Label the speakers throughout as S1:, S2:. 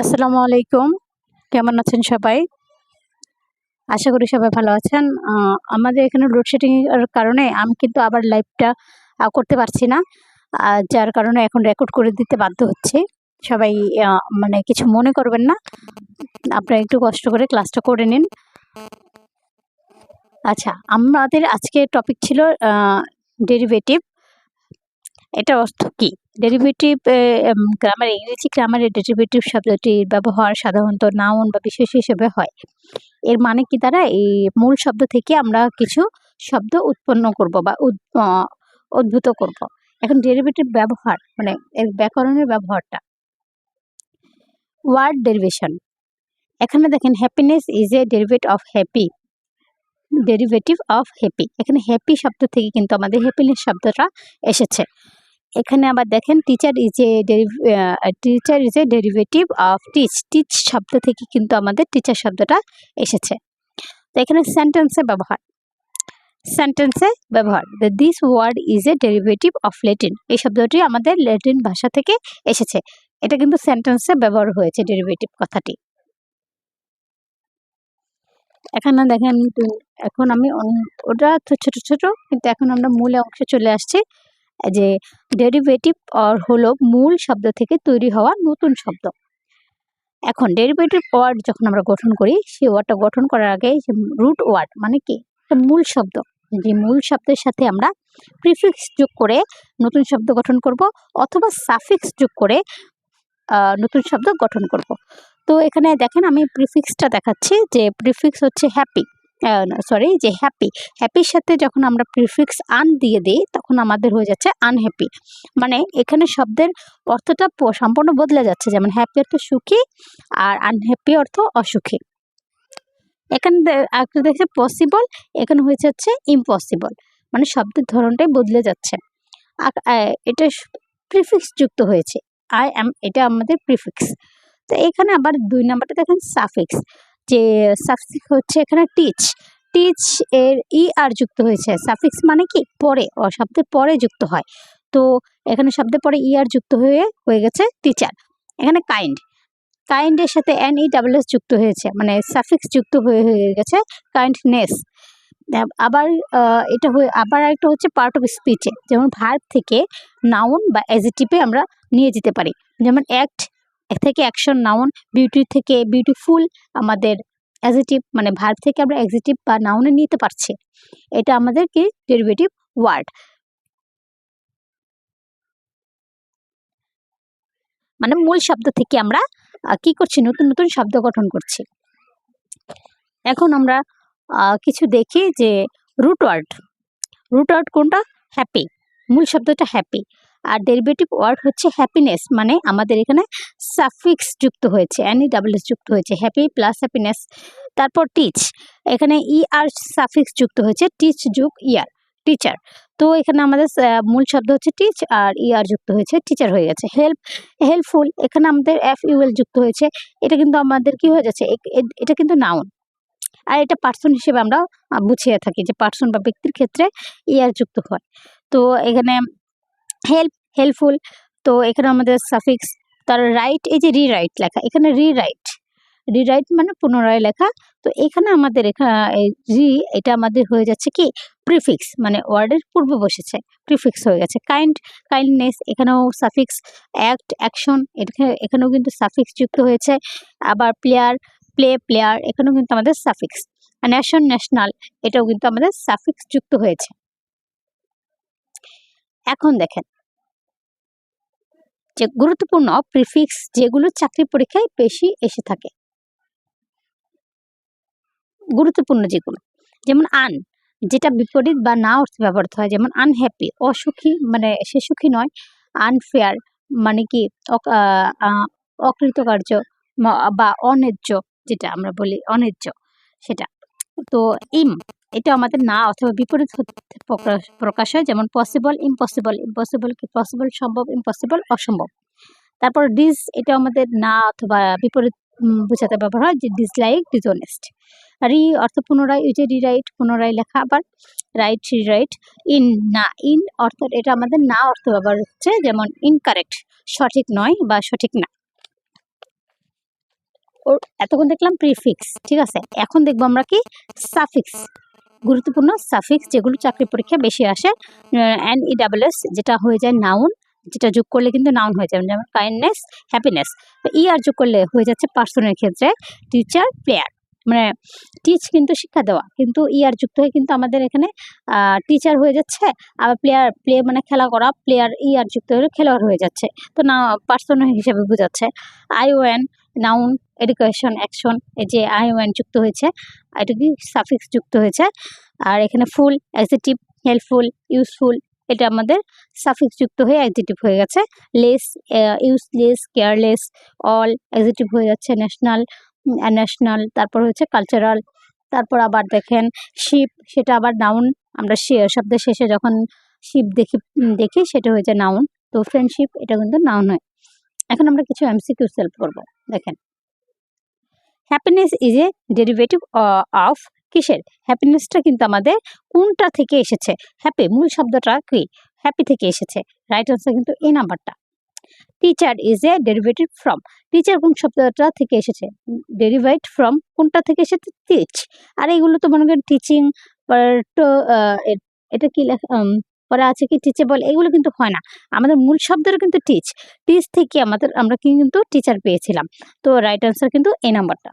S1: আসসালামু আলাইকুম। কেমন আছেন সবাই? আশা করি সবাই ভালো আছেন। আমাদের এখানে লোডশেডিং এর কারণে আমি কিন্তু আবার লাইভটা করতে পারছি না। যার কারণে এখন রেকর্ড করে দিতে বাধ্য হচ্ছে। সবাই মানে কিছু মনে করবেন না। আপনারা একটু কষ্ট করে ক্লাসটা করে নিন। আচ্ছা আমাদের আজকে টপিক ছিল ডেরিভেটিভ এটা অর্থ কি? ডেরিভেটিভ গ্রামার ইংরেজি গ্রামারে ডেরিভেটিভ শব্দটির ব্যবহার সাধারণত নাউন বা বিশেষ হিসেবে হয়। এর মানে কি দ্বারা এই মূল শব্দ থেকে আমরা কিছু শব্দ উৎপন্ন করব বা উদ্ভূত করব। এখন ডেরিভেটিভ ব্যবহার মানে এর ব্যাকরণের ব্যবহারটা। ওয়ার্ড ডেরিভেশন এখানে দেখেন happiness is a derivate of happy derivative of happy এখানে হ্যাপি শব্দ থেকে কিন্তু আমাদের হ্যাপিনেস শব্দটা এসেছে। এখানে আবার দেখেন teacher is a teacher is a derivative of teach teach শব্দ থেকে কিন্তু আমাদের টিচার শব্দটা এসেছে। তো এখানে সেন্টেন্সে ব্যবহার। সেন্টেন্সে ব্যবহার। This word is a derivative of Latin এই শব্দটি আমাদের ল্যাটিন ভাষা থেকে এসেছে। এটা কিন্তু সেন্টেন্সে ব্যবহার হয়েছে ডেরিভেটিভ কথাটি। এখানে দেখেন, এখন আমি ওটা তো ছোট ছোট, কিন্তু এখন আমরা মূল অংশে চলে আসছি। যে ডেরিভেটিভ অর হলো মূল শব্দ থেকে তৈরি হওয়া নতুন শব্দ। এখন ডেরিভেটিভ ওয়ার্ড যখন আমরা গঠন করি সেই ওয়ার্ডটা গঠন করার আগে যে রুট ওয়ার্ড মানে কি? মূল শব্দ। যে মূল শব্দের সাথে আমরা প্রিফিক্স যোগ করে নতুন শব্দ গঠন করব অথবা সাফিক্স যোগ করে নতুন শব্দ গঠন করব। তো এখানে দেখেন আমি প্রিফিক্সটা দেখাচ্ছি যে প্রিফিক্স হচ্ছে হ্যাপি সরি যে হ্যাপি হ্যাপির সাথে যখন আমরা প্রিফিক্স আন দিয়ে দিই, তখন আমাদের হয়ে যাচ্ছে আনহ্যাপি মানে এখানে শব্দের অর্থটা সম্পূর্ণ বদলে যাচ্ছে। যেমন হ্যাপি অর্থ সুখী আর আনহ্যাপি অর্থ অসুখী। এখানে দেখছে পসিবল এখানে হয়েছে হচ্ছে ইম্পসিবল মানে শব্দের ধরনটাই বদলে যাচ্ছে। এটা প্রিফিক্স যুক্ত হয়েছে। আই অ্যাম এটা আমাদের প্রিফিক্স তো এখানে আবার দুই নাম্বারটা দেখেন সাফিক্স যে সাফিক্স হচ্ছে এখানে টিচ টিচ এর ই আর যুক্ত হয়েছে। সাফিক্স মানে কি? পরে ও শব্দের পরে যুক্ত হয়। তো এখানে শব্দের পরে ই আর যুক্ত হয়ে হয়ে গেছে টিচার এখানে কাইন্ড কাইন্ডের সাথে এন ই ডাবল এস যুক্ত হয়েছে। মানে সাফিক্স যুক্ত হয়ে হয়ে গেছে কাইন্ডনেস আবার এটা হয়ে, আবার একটা হচ্ছে পার্ট অফ স্পিচে যেমন ভার্ব থেকে নাউন বা অ্যাজিটিভে আমরা নিয়ে যেতে পারি। যেমন অ্যাক্ট থেকে অ্যাকশন নাউন বিউটি থেকে বিউটিফুল আমাদের অ্যাজিটিভ মানে ভার্ব থেকে আমরা অ্যাজিটিভ বা নাউনে নিতে পারছি। এটা আমাদের কি? ডেরিভেটিভ ওয়ার্ড মানে মূল শব্দ থেকে আমরা কি করছি? নতুন নতুন শব্দ গঠন করছি। এখন আমরা কিছু দেখি যে রুট ওয়ার্ড রুট ওয়ার্ড কোনটা? হ্যাপি মূল শব্দটা হ্যাপি আর ডেরিভেটিভ ওয়ার্ড হচ্ছে হ্যাপিনেস মানে আমাদের এখানে সাফিক্স যুক্ত হয়েছে অ্যানি ডাবল এস যুক্ত হয়েছে হ্যাপি প্লাস হ্যাপিনেস তারপর টিচ এখানে ই আর সাফিক্স যুক্ত হয়েছে টিচ যুগ ইয়ার টিচার তো এখানে আমাদের মূল শব্দ হচ্ছে টিচ আর ই আর যুক্ত হয়েছে টিচার হয়ে গেছে হেল্প হেল্পফুল এখানে আমাদের এফ ইউএল যুক্ত হয়েছে, এটা কিন্তু আমাদের কি হয়ে যাচ্ছে এটা কিন্তু নাউন আর এটা পার্সন হিসেবে আমরা বুঝিয়ে থাকি যে পার্সন বা ব্যক্তির ক্ষেত্রে ইয়ার যুক্ত হয়, তো এখানে হেল্প হেল্পফুল। তো এখানে আমাদের সাফিক্স তার রাইট এই যে রিরাইট লেখা, এখানে রিরাইট রিরাইট মানে পুনরায় লেখা। তো এখানে আমাদের এখানে রি এটা আমাদের হয়ে যাচ্ছে কি? প্রিফিক্স মানে ওয়ার্ডের পূর্ব বসেছে প্রিফিক্স হয়ে গেছে। কাইন্ড কাইন্ডনেস এখানেও সাফিক্স অ্যাক্ট অ্যাকশন এখানে এখানেও কিন্তু সাফিক্স যুক্ত হয়েছে। আবার প্লেয়ার প্লে প্লেয়ার এখানেও কিন্তু আমাদের সাফিক্স ন্যাশন ন্যাশনাল এটাও কিন্তু আমাদের সাফিক্স যুক্ত হয়েছে। এখন দেখেন যে গুরুত্বপূর্ণ প্রিফিক্স যেগুলো চাকরি পরীক্ষায় বেশি এসে থাকে। গুরুত্বপূর্ণ যেগুলো, যেমন আন, যেটা বিপরীত বা না অর্থে ব্যবহৃত হয়, যেমন আনহ্যাপি অসুখী মানে সে সুখী নয় আনফেয়ার মানে কি অকৃতকার্য বা অন্যায্য, যেটা আমরা বলি অন্যায্য, সেটা। তো ইম, এটা আমাদের না অথবা বিপরীত প্রকাশ প্রকাশ হয়, যেমন পসিবল ইম্পসিবল ইম্পসিবল কি পসিবল সম্ভব ইম্পসিবল অসম্ভব। তারপর ডিস এটা আমাদের না অথবা বিপরীত বোঝাতে ব্যবহার হয় যে ডিসলাইক ডিসঅনেস্ট রি অর্থ পুনরায় যে রিরাইট পুনরায় লেখা আবার রাইট রিরাইট ইন না ইন অর্থ, এটা আমাদের না অর্থ ব্যবহার হচ্ছে, যেমন ইনকারেক্ট সঠিক নয় বা সঠিক না। ওর এতক্ষণ দেখলাম প্রিফিক্স ঠিক আছে? এখন দেখব আমরা কি? সাফিক্স গুরুত্বপূর্ণ সাফিক্স যেগুলো চাকরি পরীক্ষা বেশি আসে অ্যান ই ডাবল এস যেটা হয়ে যায় নাউন যেটা যোগ করলে কিন্তু নাউন হয়ে যাবে যেমন কাইন্ডনেস হ্যাপিনেস ই আর যোগ করলে হয়ে যাচ্ছে পার্সনের ক্ষেত্রে টিচার প্লেয়ার মানে টিচ কিন্তু শিক্ষা দেওয়া, কিন্তু ই আর যুক্ত হয়ে কিন্তু আমাদের এখানে টিচার হয়ে যাচ্ছে, আবার প্লেয়ার প্লে মানে খেলা করা প্লেয়ার ই আর যুক্ত হয়ে খেলোয়াড় হয়ে যাচ্ছে। তো না পার্সন হিসেবে বোঝাচ্ছে। Ion noun education action যে আই ওয়ান যুক্ত হয়েছে এটা কি সাফিক্স যুক্ত হয়েছে, আর এখানে ফুল অ্যাডজেটিভ হেল্পফুল ইউজফুল এটা আমাদের সাফিক্স যুক্ত হয়ে অ্যাডজেটিভ হয়ে গেছে less useless careless all adjective হয়ে যাচ্ছে ন্যাশনাল ন্যাশনাল তারপর হচ্ছে কালচারাল তারপর আবার দেখেন শিপ সেটা আবার নাউন আমরা শব্দের শেষে যখন শিপ দেখি দেখি, সেটা হয়েছে নাউন তো ফ্রেন্ডশিপ এটা কিন্তু নাউন হয়। এখন আমরা কিছু এমসিকিউ সেলফ করব, দেখেন। Happiness is a derivative of কিসের? হ্যাপিনেসটা কিন্তু আমাদের কোনটা থেকে এসেছে? হ্যাপি মূল শব্দটা কি? হ্যাপি থেকে এসেছে। রাইট আনসার কিন্তু এই নাম্বারটা। Teacher is a derivative from teacher কোন শব্দটা থেকে এসেছে? ডেরিভেট ফ্রম কোনটা থেকে এসেছে? টিচ আর এগুলো তো মনে করেন টিচিং এটা কি পরে আছে কি? টিচেবল এগুলো কিন্তু হয় না। আমাদের মূল শব্দটা কিন্তু টিচ টিচ থেকে আমাদের, আমরা কিন্তু টিচার পেয়েছিলাম। তো রাইট আনসার কিন্তু এই নাম্বারটা।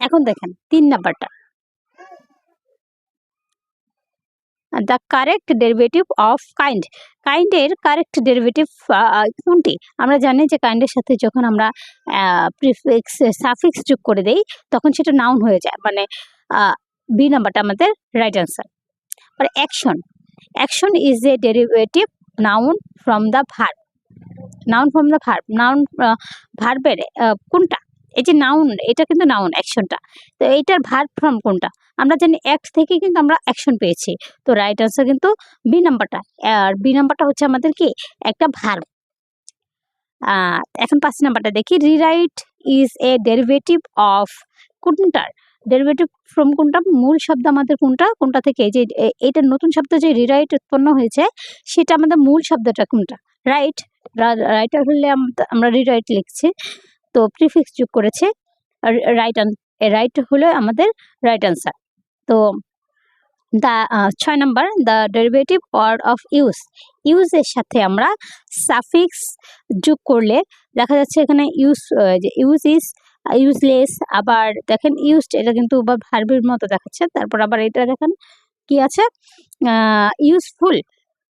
S1: এখন দেখেন, তিন নাম্বারটা। The correct derivative of kind কাইন্ডের correct derivative কোনটি? আমরা জানি যে কাইন্ডের সাথে যখন আমরা প্রিফিক্স সাফিক্স যোগ করে দেই, তখন সেটা নাউন হয়ে যায়। মানে বি নাম্বারটা আমাদের right answer R action action is a derivative noun from the verb noun from the verb noun ভার্বের কোনটা? এই যে নাউন এটা কিন্তু নাউন অ্যাকশনটা তো এইটার ভার্ব ফ্রম কোনটা? আমরা জানি অ্যাক্ট থেকে কিন্তু আমরা অ্যাকশন পেয়েছি। তো রাইট আনসার কিন্তু বি নাম্বারটা আর বি নাম্বারটা হচ্ছে আমাদের কি? একটা ভার্ব এখন পাঁচ নাম্বারটা দেখি। Rewrite is a derivative of কোনটার ডেরিভেটিভ ফ্রম কোনটা? মূল শব্দ আমাদের কোনটা? কোনটা থেকে? যে, এ- এইটা নতুন শব্দ যে রিরাইট উৎপন্ন হয়েছে, সেটা আমাদের মূল শব্দটা কোনটা? রাইট রাইটার হলে আম- আমরা রিরাইট লিখছি। তো প্রিফিক্স যোগ করেছে। রাইট রাইট হলো আমাদের রাইট আনসার তো দা ছয় নম্বর the derivative word of use ইউজের সাথে আমরা সাফিক্স যোগ করলে দেখা যাচ্ছে এখানে ইউজ যে ইউজ ইজ ইউজলেস আবার দেখেন ইউজড এটা কিন্তু বা ভার্বের মতো দেখাচ্ছে। তারপর আবার এটা দেখেন কি আছে? ইউজফুল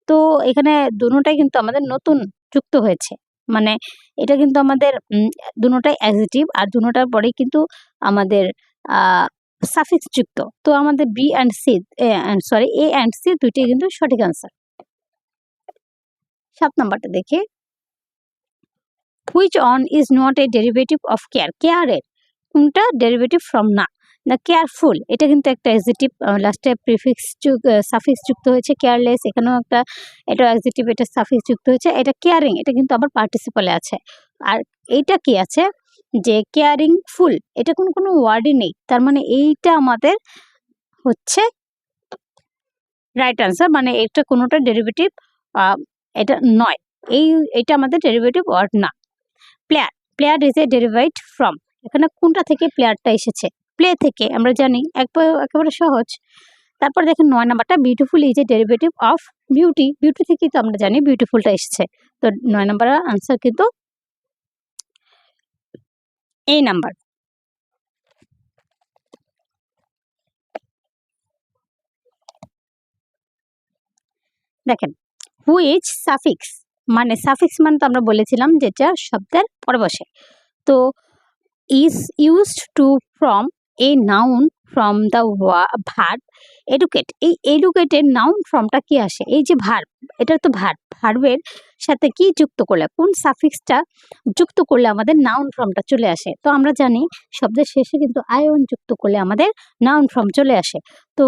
S1: তো এখানে দুটোটাই কিন্তু আমাদের নতুন যুক্ত হয়েছে। মানে এটা কিন্তু আমাদের দুটোটাই অ্যাডজেটিভ আর দুটোটার পরে কিন্তু আমাদের সাফিক্স যুক্ত। তো আমাদের B and C sorry A and C দুইটাই কিন্তু সঠিক আনসার সাত নাম্বারটা দেখি। Which one is not a derivative of care কেয়ারের কোনটা ডেরিভেটিভ ফ্রম না না কেয়ারফুল এটা কিন্তু একটা এক্সিটিভ লাস্টে প্রিফিক্স সাফিক্স যুক্ত হয়েছে কেয়ারলেস এখানেও একটা এটা এক্সিটিভ এটা সাফিক্স যুক্ত হয়েছে, এটা কেয়ারিং এটা কিন্তু আবার পার্টিসিপালে আছে। আর এইটা কি আছে? যে কেয়ারিং ফুল এটা কোনো কোনো ওয়ার্ডই নেই, তার মানে এইটা আমাদের হচ্ছে রাইট আনসার মানে এটা কোনোটা ডেরিভেটিভ এটা নয়, এই, এটা আমাদের ডেরিভেটিভ ওয়ার্ড না। Player player is a derivate from এখানে কোনটা থেকে প্লেয়ারটা এসেছে? প্লে থেকে, আমরা জানি, একবার একেবারে সহজ। তারপর দেখেন নয় নাম্বারটা beautiful is a derivative of beauty beauty থেকেই তো আমরা জানি বিউটিফুলটা এসেছে। তো নয় নাম্বার আনসার কিন্তু এই নাম্বার। দেখেন হুইচ সাফিক্স মানে সাফিক্স মানে তো আমরা বলেছিলাম যেটা শব্দের পরে বসে তো is used to from a noun from the verb educate এই এডুকেটের নাউন ফর্মটা কি আসে? এই যে ভার্ব এটা তো ভার্ব ভার্বের সাথে কি যুক্ত করলে, কোন সাফিক্সটা যুক্ত করলে আমাদের নাউন ফর্মটা চলে আসে? তো আমরা জানি শব্দের শেষে কিন্তু আয়ন যুক্ত করলে আমাদের নাউন ফর্ম চলে আসে। তো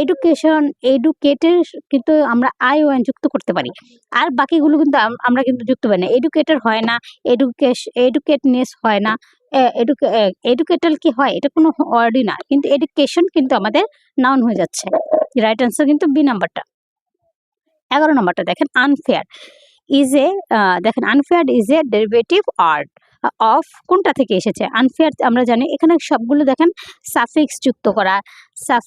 S1: এডুকেশন এডুকেটের কিন্তু আমরা আয়ন যুক্ত করতে পারি। আর বাকিগুলো কিন্তু আমরা কিন্তু যুক্ত পারি না। এডুকেটর হয় না এডুকেশ এডুকেটনেস হয় না এডুকেটাল কি হয়? এটা কোনো ওয়ার্ডই না। কিন্তু এডুকেশন কিন্তু আমাদের নাউন হয়ে যাচ্ছে। রাইট আনসার কিন্তু বি নাম্বারটা এগারো নম্বরটা দেখেন আনফেয়ার ইজ এ দেখেন unfair is a derivative word of কোনটা থেকে এসেছে? আনফেয়ার আমরা জানি। এখানে সবগুলো দেখেন সাফিক্স যুক্ত করা সাফ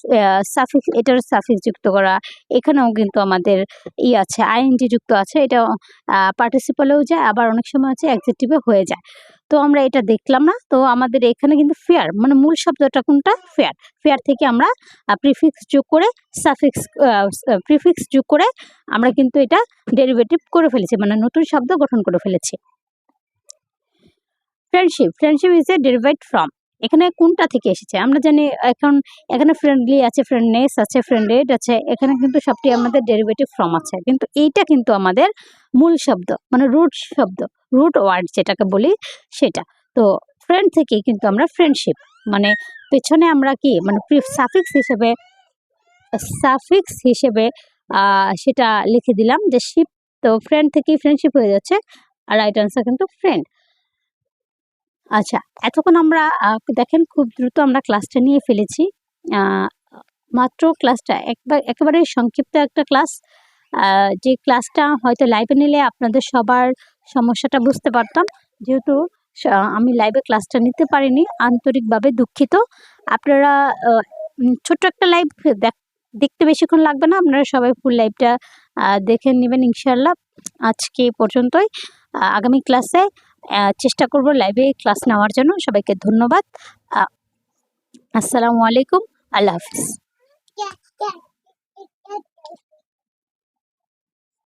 S1: সাফিক্স এটার সাফিক্স যুক্ত করা, এখানেও কিন্তু আমাদের ই আছে আইএনজি যুক্ত আছে এটা পার্টিসিপালেও যায়, আবার অনেক সময় আছে অ্যাডজেক্টিভে হয়ে যায়। তো আমরা এটা দেখলাম না, তো আমাদের এখানে কিন্তু ফেয়ার মানে মূল শব্দটা কোনটা? ফেয়ার ফেয়ার থেকে আমরা প্রিফিক্স যোগ করে সাফিক্স প্রিফিক্স যোগ করে, আমরা কিন্তু এটা ডেরিভেটিভ করে ফেলেছি মানে নতুন শব্দ গঠন করে ফেলেছি। Friendship friendship is a derivate from এখানে কোনটা থেকে এসেছে? আমরা জানি এখন এখানে ফ্রেন্ডলি আছে ফ্রেন্ডনেস আছে ফ্রেন্ডেড আছে। এখানে কিন্তু সবটি আমাদের ডেরিভেটিভ ফ্রম আছে। কিন্তু এইটা কিন্তু আমাদের মূল শব্দ মানে রুট শব্দ রুট ওয়ার্ড যেটাকে বলি সেটা। তো ফ্রেন্ড থেকেই কিন্তু আমরা ফ্রেন্ডশিপ মানে পেছনে আমরা কি মানে সাফিক্স হিসেবে সাফিক্স হিসেবে সেটা লিখে দিলাম যে শিপ তো ফ্রেন্ড থেকেই ফ্রেন্ডশিপ হয়ে যাচ্ছে। আর রাইট আনসার কিন্তু ফ্রেন্ড আচ্ছা এতক্ষণ আমরা দেখেন খুব দ্রুত আমরা ক্লাসটা নিয়ে ফেলেছি। মাত্র ক্লাসটা একবার একেবারে সংক্ষিপ্ত একটা ক্লাস যে ক্লাসটা হয়তো লাইভে নিলে আপনাদের সবার সমস্যাটা বুঝতে পারতাম। যেহেতু আমি লাইভে ক্লাসটা নিতে পারিনি, আন্তরিকভাবে দুঃখিত। আপনারা ছোট্ট একটা লাইভ দেখতে বেশিক্ষণ লাগবে না। আপনারা সবাই ফুল লাইভটা দেখে নেবেন ইনশাল্লাহ আজকে পর্যন্তই। আগামী ক্লাসে চেষ্টা করব লাইভে ক্লাস নেওয়ার জন্য। সবাইকে ধন্যবাদ। আসসালামু আলাইকুম। আল্লাহ হাফিজ।